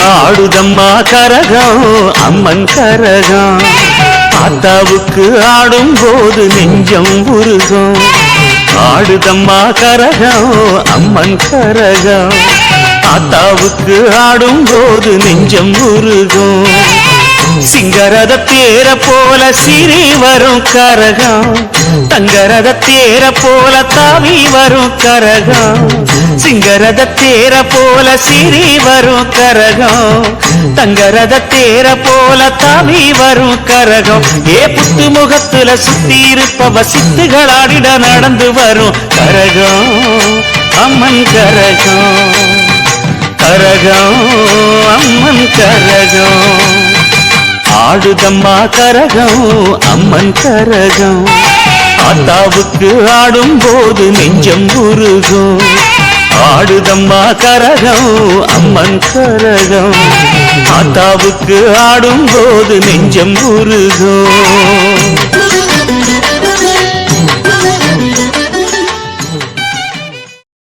ஆடுதம்மா கரகம் அம்மன் கரகம். ஆத்தாவுக்கு ஆடும் போது நெஞ்சம் உருகும். ஆடுதம்மா கரகம் அம்மன் கரகம். ஆத்தாவுக்கு ஆடும் போது நெஞ்சம் உருகும். சிங்கரத தேர போல சிறி வரும் கரகம். தங்கரத தேர போல தாவி வரும் கரகம். சிங்கரத தேர போல சிரி வரும் கரகம். தங்கரத தேர போல தாவி வரும் கரகம். ஏ புத்து முகத்துல சுத்தி இருப்பவ சித்துகளாடிட நடந்து வரும் கரகம். அம்மன் கரகம். கரகம் அம்மன் கரகம். ஆடுதம்மா கரகம் அம்மன் கரகம். ஆத்தாவுக்கு ஆடும் போது நெஞ்சம் உருகும். ஆடுதம்மா கரகம் அம்மன் கரகம். ஆத்தாவுக்கு ஆடும் போது நெஞ்சம் உருகும்.